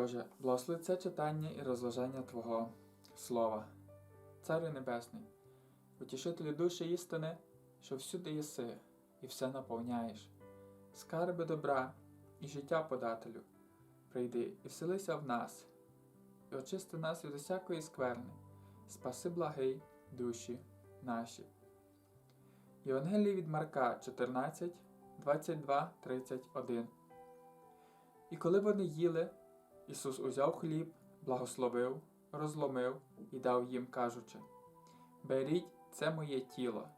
Боже, благослови це читання і розважання Твого Слова. Царю Небесний, утішителю душі істини, що всюди єси і все наповняєш, скарби добра і життя подателю, прийди і вселися в нас, і очисти нас від усякої скверни, спаси благий душі наші. Євангелії від Марка 14, 22, 31. І коли вони їли, Ісус узяв хліб, благословив, розломив і дав їм, кажучи: Беріть, це моє тіло.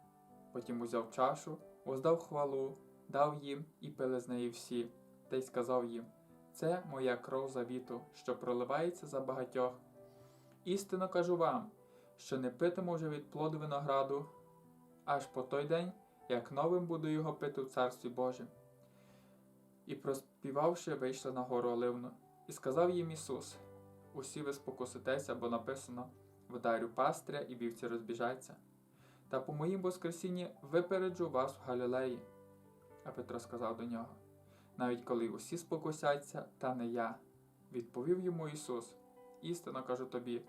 Потім узяв чашу, воздав хвалу, дав їм і пили з неї всі, та й сказав їм: Це моя кров завіту, що проливається за багатьох. Істинно кажу вам, що не питиму вже від плоду винограду, аж по той день, як новим буду його пити в Царстві Божім. І проспівавши, вийшли на гору Оливну. І сказав їм Ісус: Усі ви спокуситеся, бо написано: вдарю пастря і вівці розбіжаться. Та по моїм Воскресінні випереджу вас в Галілеї. А Петро сказав до нього: навіть коли усі спокусяться, та не я. Відповів йому Ісус: Істинно кажу тобі,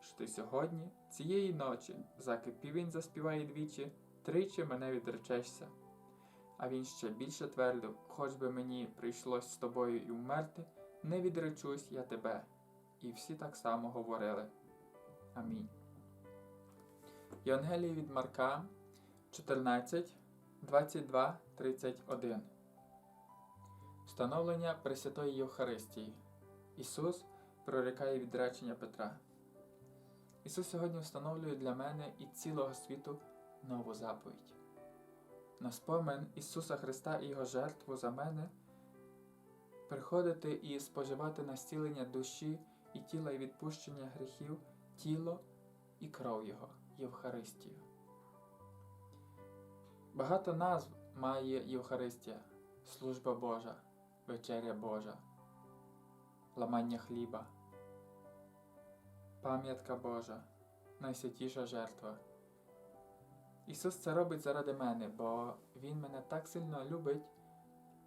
що ти сьогодні, цієї ночі, заки півень заспіває двічі, тричі мене відречешся. А він ще більше твердив, хоч би мені прийшлось з тобою і вмерти, не відречусь я тебе. І всі так само говорили. Амінь. Євангелії від Марка 14, 22, 31. Встановлення Пресвятої Євхаристії. Ісус прорікає відречення Петра. Ісус сьогодні встановлює для мене і цілого світу нову заповідь. На спомин Ісуса Христа і Його жертву за мене приходити і споживати настілення душі і тіла і відпущення гріхів, тіло і кров Його, Євхаристію. Багато назв має Євхаристія, служба Божа, вечеря Божа, ламання хліба, пам'ятка Божа, найсвятіша жертва. Ісус це робить заради мене, бо Він мене так сильно любить,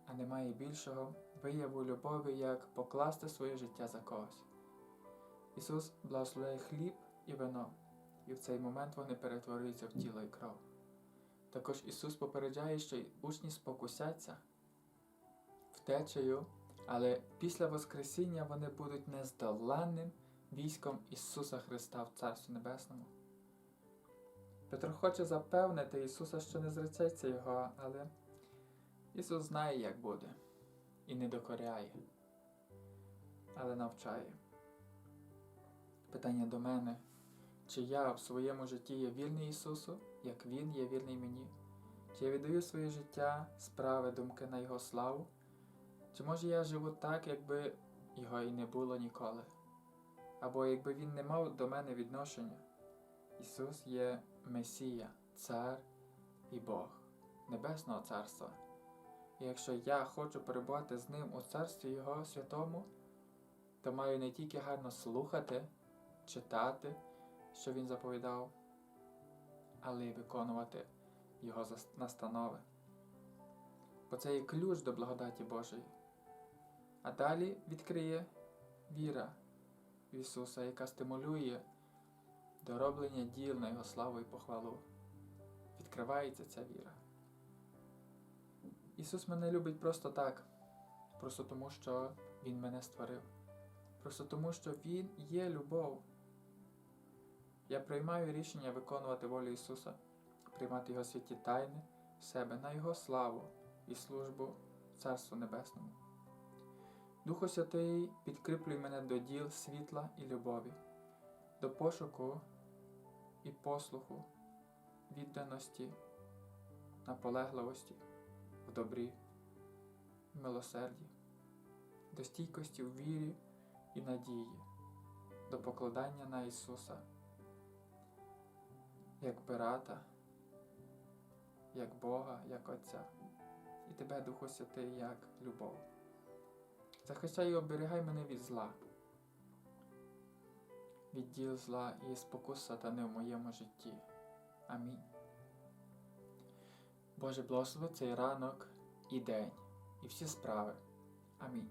а немає більшого вияву любові, як покласти своє життя за когось. Ісус благословляє хліб і вино, і в цей момент вони перетворюються в тіло і кров. Також Ісус попереджає, що учні спокусяться втечею, але після Воскресіння вони будуть нездоланним військом Ісуса Христа в Царстві Небесному. Петро хоче запевнити Ісуса, що не зречеться Його, але Ісус знає, як буде, і не докоряє, але навчає. Питання до мене, чи я в своєму житті є вільний Ісусу, як Він є вільний мені? Чи я віддаю своє життя, справи, думки на Його славу? Чи може я живу так, якби Його і не було ніколи? Або якби Він не мав до мене відношення? Ісус є Месія, Цар і Бог Небесного Царства. І якщо я хочу перебувати з Ним у Царстві Його святому, то маю не тільки гарно слухати, читати, що Він заповідав, але й виконувати Його настанови. Бо це є ключ до благодаті Божої. А далі відкриє віра в Ісуса, яка стимулює дороблення діл на Його славу і похвалу. Відкривається ця віра. Ісус мене любить просто так, просто тому, що Він мене створив, просто тому, що Він є любов. Я приймаю рішення виконувати волю Ісуса, приймати Його святі тайни в себе на Його славу і службу Царству Небесному. Духу Святий підкріплюй мене до діл світла і любові, до пошуку і послуху, відданості, наполегливості добрі, милосерді, до стійкості в вірі і надії, до покладання на Ісуса, як брата, як Бога, як Отця, і Тебе, Духу Святий, як любов. Захищай і оберігай мене від зла від діл зла і спокус сатани в моєму житті. Амінь. Боже, благослови цей ранок і день, і всі справи. Амінь.